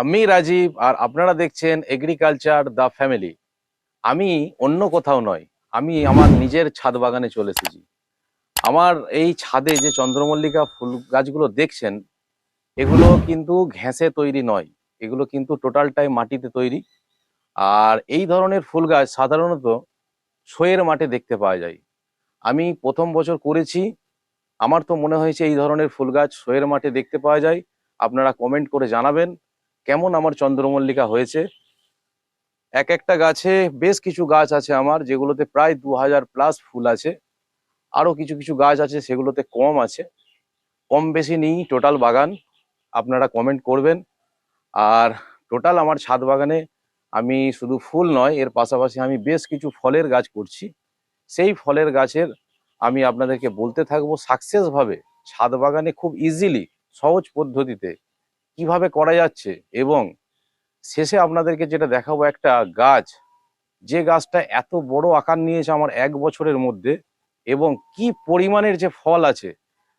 আমি রাজীব আর আপনারা দেখছেন এগ্রিকালচার দ্য ফ্যামিলি আমি অন্য কোথাও নয়, আমি আমার নিজের ছাদ বাগানে চলে এসেছি। আমার এই ছাদে যে চন্দ্রমল্লিকা ফুল গাছগুলো দেখছেন, এগুলো কিন্তু ঘেঁষে তৈরি নয়, এগুলো কিন্তু টোটালটাই মাটিতে তৈরি। আর এই ধরনের ফুল গাছ সাধারণত শোয়ের মাঠে দেখতে পাওয়া যায়। আমি প্রথম বছর করেছি, আমার তো মনে হয়েছে এই ধরনের ফুল গাছ শোয়ের মাঠে দেখতে পাওয়া যায়। আপনারা কমেন্ট করে জানাবেন। কেমন আমার চন্দ্রমল্লিকা হয়েছে? এক একটা গাছে বেশ কিছু গাছ আছে আমার, যেগুলোতে প্রায় দু হাজার প্লাস ফুল আছে। আরও কিছু কিছু গাছ আছে, সেগুলোতে কম আছে। কম বেশি নিই টোটাল বাগান। আপনারা কমেন্ট করবেন। আর টোটাল আমার ছাদ বাগানে আমি শুধু ফুল নয়, এর পাশাপাশি আমি বেশ কিছু ফলের গাছ করছি। সেই ফলের গাছের আমি আপনাদেরকে বলতে থাকব সাকসেসভাবে ছাদ বাগানে খুব ইজিলি সহজ পদ্ধতিতে কীভাবে করা যাচ্ছে এবং শেষে আপনাদেরকে যেটা দেখাবো একটা গাছ। যে গাছটা এত বড় আকার নিয়েছে আমার এক বছরের মধ্যে এবং কি পরিমাণের যে ফল আছে,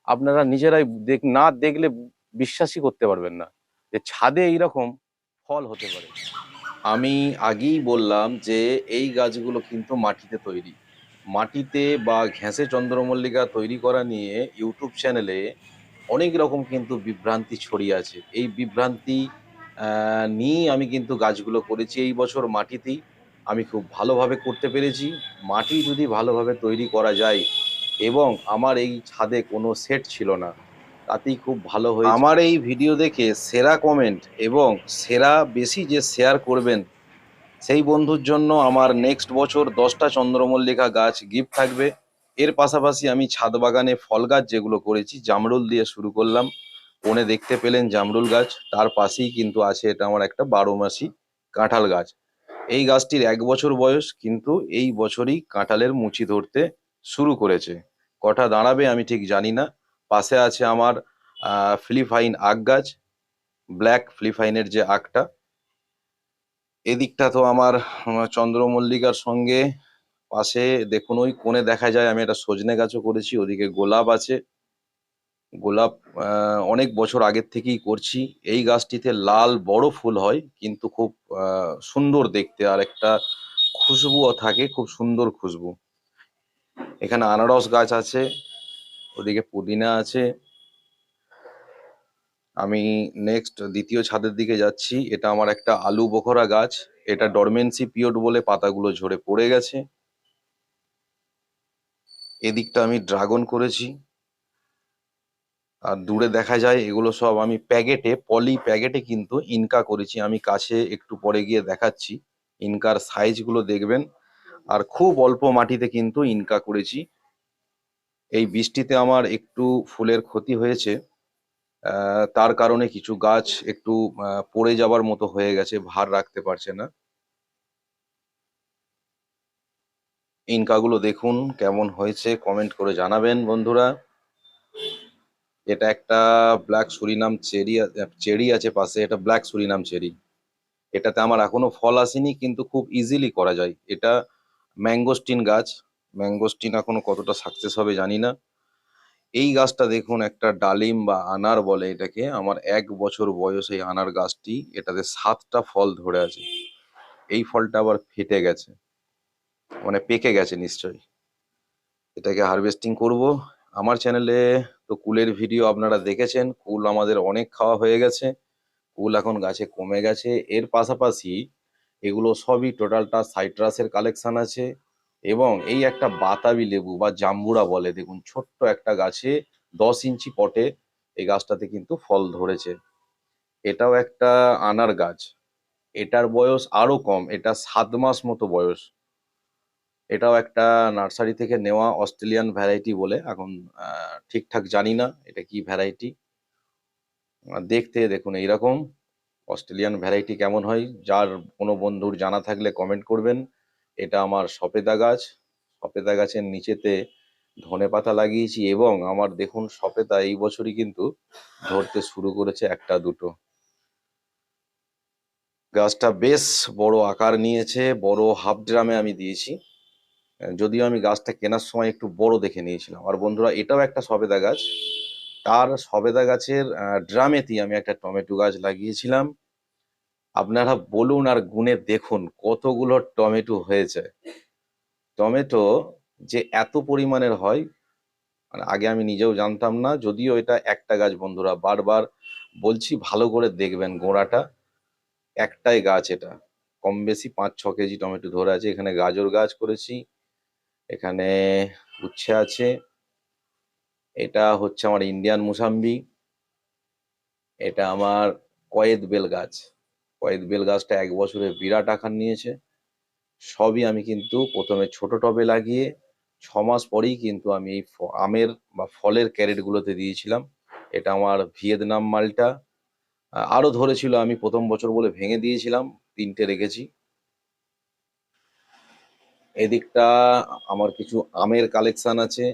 আপনারা নিজেরাই দেখ, না দেখলে বিশ্বাসই করতে পারবেন না যে ছাদে এইরকম ফল হতে পারে। আমি আগেই বললাম যে এই গাছগুলো কিন্তু মাটিতে তৈরি। মাটিতে বা ঘেঁষে চন্দ্রমল্লিকা তৈরি করা নিয়ে ইউটিউব চ্যানেলে অনেক রকম কিন্তু বিভ্রান্তি ছড়িয়ে আছে। এই বিভ্রান্তি নিয়েই আমি কিন্তু গাছগুলো করেছি এই বছর মাটিতেই। আমি খুব ভালোভাবে করতে পেরেছি। মাটি যদি ভালোভাবে তৈরি করা যায় এবং আমার এই ছাদে কোনো সেট ছিল না, তাতেই খুব ভালো হয়েছে। আমার এই ভিডিও দেখে সেরা কমেন্ট এবং সেরা বেশি যে শেয়ার করবেন, সেই বন্ধুর জন্য আমার নেক্সট বছর দশটা চন্দ্রমল্লিকা গাছ গিফট থাকবে। এর পাশাপাশি আমি ছাদ বাগানে ফল গাছ যেগুলো করেছি জামরুল দিয়ে শুরু করলাম। কোণে দেখতে পেলেন জামরুল গাছ তার পাশেই কিন্তু আছে এটা আমার একটা বারো মাসি কাঁঠাল গাছ। এই গাছটির এক বছর বয়স কিন্তু এই বছরই কাঁঠালের মুচি ধরতে শুরু করেছে। কটা দাঁড়াবে আমি ঠিক জানি না। পাশে আছে আমার আহ, ফিলিপাইন আখ গাছ ব্ল্যাক ফিলিপাইনের যে আখটা। এদিকটা তো আমার চন্দ্রমল্লিকার সঙ্গে পাশে দেখুন, ওই কোণে দেখা যায়, আমি একটা সজনে গাছও করেছি, ওদিকে গোলাপ আছে। গোলাপ অনেক বছর আগের থেকেই করছি। এই গাছটিতে লাল বড় ফুল হয়, কিন্তু খুব সুন্দর দেখতে, আর একটা খুশবুও থাকে, খুব সুন্দর খুশবু। এখানে আনারস গাছ আছে, ওদিকে পুদিনা আছে। আমি নেক্সট দ্বিতীয় ছাদের দিকে যাচ্ছি, এটা আমার একটা আলু বোখরা গাছ, এটা ডরমেন্সি পিরিয়ড বলে পাতাগুলো ঝরে পড়ে গেছে। এদিকটা আমি ড্রাগন করেছি। আর দূরে দেখা যায় এগুলো সব আমি প্যাকেটে, পলি প্যাকেটে কিন্তু ইনকা করেছি। আমি কাছে একটু পরে গিয়ে দেখাচ্ছি। ইনকার সাইজগুলো দেখবেন। আর খুব অল্প মাটিতে কিন্তু ইনকা করেছি। এই বৃষ্টিতে আমার একটু ফুলের ক্ষতি হয়েছে। তার কারণে কিছু গাছ একটু পড়ে যাবার মতো হয়ে গেছে, ভার রাখতে পারছে না। ইনকাগুলো দেখুন কেমন হয়েছে কমেন্ট করে জানাবেন বন্ধুরা। এটা একটা ব্ল্যাক সুরিনাম চেরি চেরি আছে পাশে, এটা ব্ল্যাক সুরিনাম চেরি। এটাতে আমার এখনও ফল আসেনি, কিন্তু খুব ইজিলি করা যায়। এটা ম্যাঙ্গোস্টিন গাছ। ম্যাঙ্গোস্টিন এখনও কতটা সাকসেস হবে জানি না। এই গাছটা দেখুন, একটা ডালিম বা আনার বলে এটাকে। আমার এক বছর বয়স এই আনার গাছটি, এটাতে সাতটা ফল ধরে আছে। এই ফলটা আবার ফেটে গেছে। মানে পেকে গেছে নিশ্চয়ই। এটাকে হারভেস্টিং করব। আমার চ্যানেলে তো কুলের ভিডিও আপনারা দেখেছেন। কুল আমাদের অনেক খাওয়া হয়ে গেছে। কুল এখন গাছে কমে গেছে। এর পাশাপাশি এগুলো সবই টোটালটা সাইট্রাসের কালেকশন আছে এবং এই একটা বাতাবি লেবু বা জাম্বুরা বলে, দেখুন, ছোট্ট একটা গাছে দশ ইঞ্চি পটে এই গাছটাতে কিন্তু ফল ধরেছে। এটাও একটা আনার গাছ। এটার বয়স আরও কম, এটা সাত মাস মতো বয়স। এটাও একটা নার্সারি থেকে নেওয়া অস্ট্রেলিয়ান ভ্যারাইটি বলে এখন ঠিকঠাক জানি না এটা কি ভ্যারাইটি। দেখতে দেখুন এইরকম অস্ট্রেলিয়ান ভ্যারাইটি কেমন হয়, যার কোনো বন্ধুর জানা থাকলে কমেন্ট করবেন। এটা আমার সপেদা গাছ সপেদা গাছের নিচেতে ধনে পাতা লাগিয়েছি এবং আমার দেখুন সপেদা এই বছরই কিন্তু ধরতে শুরু করেছে একটা দুটো। গাছটা বেশ বড় আকার নিয়েছে, বড় হাফ ড্রামে আমি দিয়েছি। যদিও আমি গাছটা কেনার সময় একটু বড় দেখে নিয়েছিলাম। আর বন্ধুরা, এটাও একটা সবেদা গাছ। তার সবেদা গাছের ড্রামেতেই আমি একটা টমেটো গাছ লাগিয়েছিলাম। আপনারা বলুন আর গুনে দেখুন কতগুলো টমেটো হয়েছে। টমেটো যে এত পরিমাণের হয় মানে আগে আমি নিজেও জানতাম না, যদিও এটা একটা গাছ বন্ধুরা, বারবার বলছি ভালো করে দেখবেন গোড়াটা। একটাই গাছ এটা। কম বেশি পাঁচ ছ কেজি টমেটো ধরে আছে। এখানে গাজর গাছ করেছি এখানে উচ্ছে আছে। এটা হচ্ছে আমার ইন্ডিয়ান মুসাম্বি এটা আমার কয়েদ বেল গাছ। কয়েদ বেল গাছটা এক বছরে বিরাট আকার নিয়েছে। সবই আমি কিন্তু প্রথমে ছোট টবে লাগিয়ে ছ মাস পরেই কিন্তু আমি এই আমের বা ফলের ক্যারেটগুলোতে দিয়েছিলাম। এটা আমার ভিয়েতনাম মালটা। আহ, আরও ধরেছিল আমি প্রথম বছর বলে ভেঙে দিয়েছিলাম। তিনটে রেখেছি। এদিকটা আমার কিছু আমের কালেকশন আছে।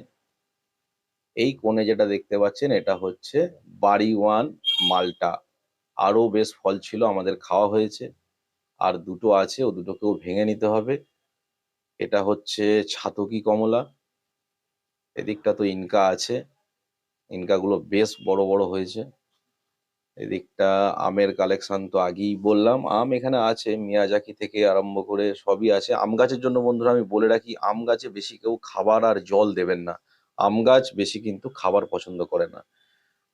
এই কোণে যেটা দেখতে পাচ্ছেন, এটা হচ্ছে বাড়ি ওয়ান মালটা। আরও বেশ ফল ছিল, আমাদের খাওয়া হয়েছে। আর দুটো আছে, ও দুটোকেও ভেঙে নিতে হবে। এটা হচ্ছে ছাতকি কমলা। এদিকটা তো ইনকা আছে। ইনকাগুলো বেশ বড় বড় হয়েছে। এদিকটা আমের কালেকশন তো আগেই বললাম। আম এখানে আছে, মিয়াজাকি থেকে আরম্ভ করে সবই আছে। আম গাছের জন্য বন্ধুরা আমি বলে রাখি, আম গাছে বেশি কেউ খাবার আর জল দেবেন না। আম গাছ বেশি কিন্তু খাবার পছন্দ করে না।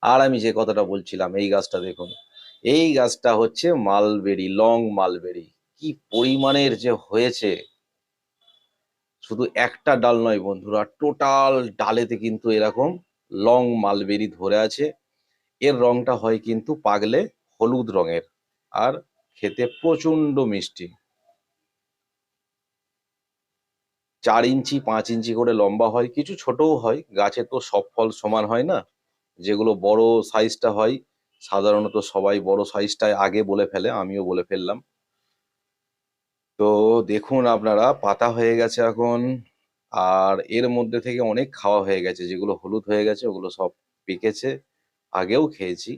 আর আমি যে কথাটা বলছিলাম, এই গাছটা দেখুন। এই গাছটা হচ্ছে মালবেরি, লং মালবেরি। কি পরিমাণের যে হয়েছে। শুধু একটা ডাল নয় বন্ধুরা, টোটাল ডালেতে কিন্তু এরকম লং মালবেরি ধরে আছে। এর রংটা হয় কিন্তু পাগলে হলুদ রঙের আর খেতে প্রচণ্ড মিষ্টি। চার ইঞ্চি, পাঁচ ইঞ্চি করে লম্বা হয়, কিছু ছোটও হয়, গাছে তো সব ফল সমান হয় না। যেগুলো বড় সাইজটা হয়, সাধারণত সবাই বড় সাইজটাই আগে বলে ফেলে, আমিও বলে ফেললাম। তো দেখুন আপনারা, পাতা হয়ে গেছে এখন, আর এর মধ্যে থেকে অনেক খাওয়া হয়ে গেছে, যেগুলো হলুদ হয়ে গেছে, ওগুলো সব পেকেছে। আগেও খেয়েছি।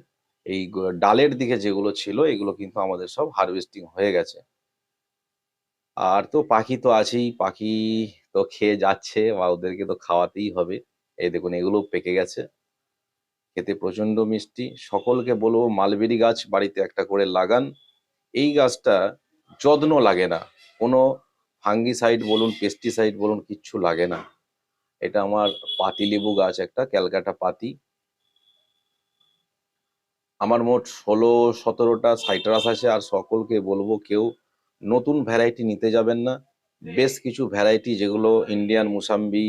এই ডালের দিকে যেগুলো ছিল, এগুলো কিন্তু আমাদের সব হারভেস্টিং হয়ে গেছে। আর তো পাখি তো আছেই, পাখি তো খেয়ে যাচ্ছে, বা ওদেরকে তো খাওয়াতেই হবে। এই দেখুন, এগুলো পেকে গেছে। খেতে প্রচণ্ড মিষ্টি। সকলকে বলব, মালবেরি গাছ বাড়িতে একটা করে লাগান। এই গাছটা যত্ন লাগে না। কোনো ফাঙ্গিসাইড বলুন পেস্টিসাইড বলুন, কিচ্ছু লাগে না। এটা আমার পাতি লেবু গাছ, একটা ক্যালকাটা পাতি। আমার মোট ষোলো, সতেরোটা সাইট্রাস আছে আর সকলকে বলব কেউ নতুন ভ্যারাইটি নিতে যাবেন না। বেশ কিছু ভ্যারাইটি যেগুলো ইন্ডিয়ান মুসাম্বি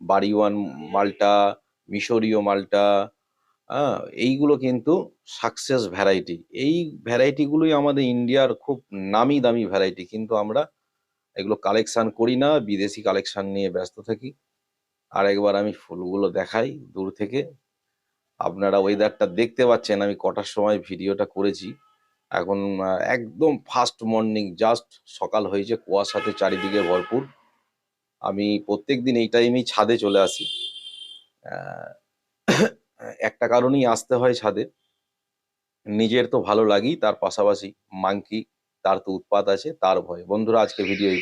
বাড়িওয়ান মালটা মিশরীয় মালটা হ্যাঁ এইগুলো কিন্তু সাকসেস ভ্যারাইটি এই ভ্যারাইটিগুলোই আমাদের ইন্ডিয়ার খুব নামি দামি ভ্যারাইটি কিন্তু আমরা এগুলো কালেকশান করি না, বিদেশি কালেকশান নিয়ে ব্যস্ত থাকি। আর একবার আমি ফুলগুলো দেখাই দূর থেকে। আপনারা ওয়েদারটা দেখতে পাচ্ছেন, আমি কটার সময় ভিডিওটা করেছি। এখন একদম ফার্স্ট মর্নিং জাস্ট সকাল হয়েছে, কুয়াশাতে চারিদিকে ভরপুর। আমি প্রত্যেক দিন এই টাইমেই ছাদে চলে আসি। একটা কারণেই আসতে হয় ছাদে। নিজের তো ভালো লাগেই, তার পাশাপাশি মাংকি, তার তো উৎপাত আছে, তার ভয়। বন্ধুরা, আজকে ভিডিও